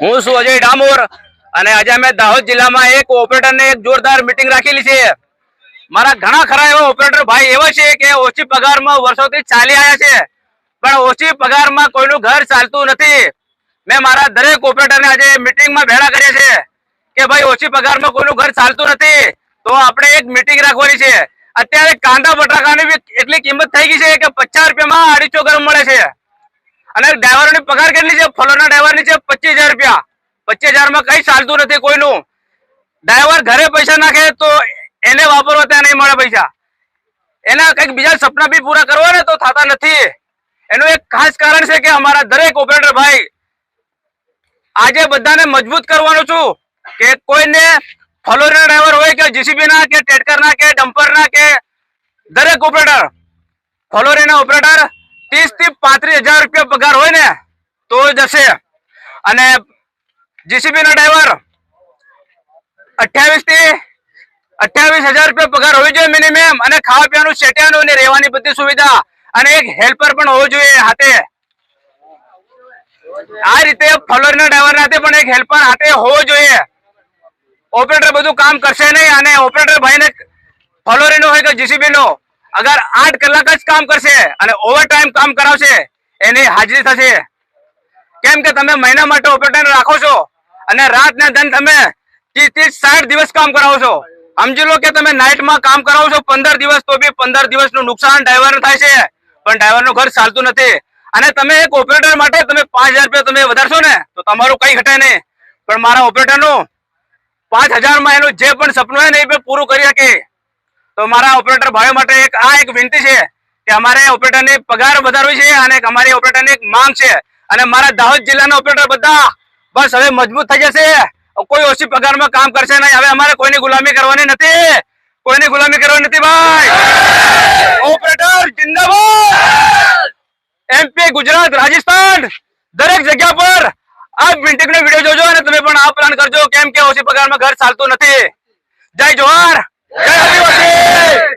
હું છું અજય ડામોર અને આજે અમે દાહોદ જિલ્લામાં એક ઓપરેટર એક જોરદાર મિટિંગ રાખેલી છે. મારા ઘણા ખરા એવા ઓપરેટર ભાઈ એવા છે કે ઓછી પગારમાં વર્ષોથી ચાલી આવ્યા છે. પણ ઓછી પગારમાં કોઈનું ઘર ચાલતું નથી. મેં મારા દરેક ઓપરેટરને આજે મિટિંગમાં ભેળા કર્યા છે કે ભાઈ ઓછી પગારમાં કોઈનું ઘર ચાલતું નથી. તો આપણે એક મિટિંગ રાખવાની છે. અત્યારે કાંદા બટાકાની એટલી કિંમત થઈ ગઈ છે કે પચાસ રૂપિયામાં અઢીસો ગરમ મળે છે. અને ડ્રાઈવરોની પગાર કેટલી છે? ફલોરના ડ્રાઈવરની છે પચીસ હજાર રૂપિયા. પચીસ હજારમાં કઈ ચાલતું નથી કોઈનું. ડ્રાઈવર ઘરે પૈસા નાખે તો એને વાપરવા ત્યાં નહીં મળે પૈસા. એના કંઈક બીજા સપના બી પૂરા કરવા ને તો થતા નથી. એનું એક ખાસ કારણ છે કે અમારા દરેક ઓપરેટર ભાઈ, આજે બધાને મજબૂત કરવાનું છું કે કોઈને ફલોરના ડ્રાઈવર હોય કે જીસીબી ના કે ટેટકર ના કે ડમ્પર ના કે દરેક ઓપરેટર ફલોરીના ઓપરેટર ત્રીસથી પાંત્રીસ હજાર રૂપિયા પગાર હોય ને તો જશે અને જીસીબી ના ડ્રાઈવર અઠ્યાવીસથી અઠ્યાવીસ હજાર રૂપિયા પગાર હોવી જોઈએ મિનિમમ અને ખાવા પીવાનું સેટિયાનું અને રહેવાની બધી સુવિધા. અને એક હેલ્પર પણ હોવું જોઈએ હાથે. આ રીતે ફલોરીના ડ્રાઈવર હાથે પણ એક હેલ્પર હાથે હોવો જોઈએ. ઓપરેટર બધું કામ કરશે નહીં અને ઓપરેટર ભાઈને ફલોરી નો હોય કે જીસીબી નો અગર આઠ કલાક જ કામ કરશે અને ઓવર કામ કરાવશે, એની હાજરી થશે. કેમ કે તમે મહિના માટે ઓપરેટર રાખો છો? અને રાત ને ધન તમે ત્રીસ ત્રીસ સાઠ દિવસ કામ કરાવો છો. સમજી લો કે તમે નાઇટમાં કામ કરાવો છો પંદર દિવસ, તો બી પંદર દિવસનું નુકસાન ડ્રાઈવર થાય છે. પણ ડ્રાઈવરનું ઘર ચાલતું નથી. અને તમે એક ઓપરેટર માટે તમે પાંચ રૂપિયા તમે વધારશો ને, તો તમારું કઈ ઘટે નહીં. પણ મારા ઓપરેટરનું પાંચ હજારમાં એનું જે પણ સપનું હોય ને એ પૂરું કરી શકે. તો મારા ઓપરેટર ભાઈઓ માટે એક આ એક વિનંતી છે કે અમારે ઓપરેટરની પગાર વધારવી છે અને અમારી ઓપરેટરની એક માંગ છે. અને મારા દાહોદ જિલ્લાના ઓપરેટર બધા, બસ હવે મજબૂત થઈ જશે. કોઈ ઓછી પગારમાં કામ કરશે નહીં. હવે અમારે કોઈની ગુલામી કરવાની નથી. કોઈની ગુલામી કરવાની નથી ભાઈ. ઓપરેટર જિંદાબાદ. એમપી ગુજરાત, રાજસ્થાન, દરેક જગ્યા પર આ મિન્ટિંગ નો વીડિયો જોજો અને તમે પણ આ પ્લાન કરજો. કેમ કે ઓછી પગારમાં ઘર ચાલતું નથી. જય જોહાર જય આદિવાસી.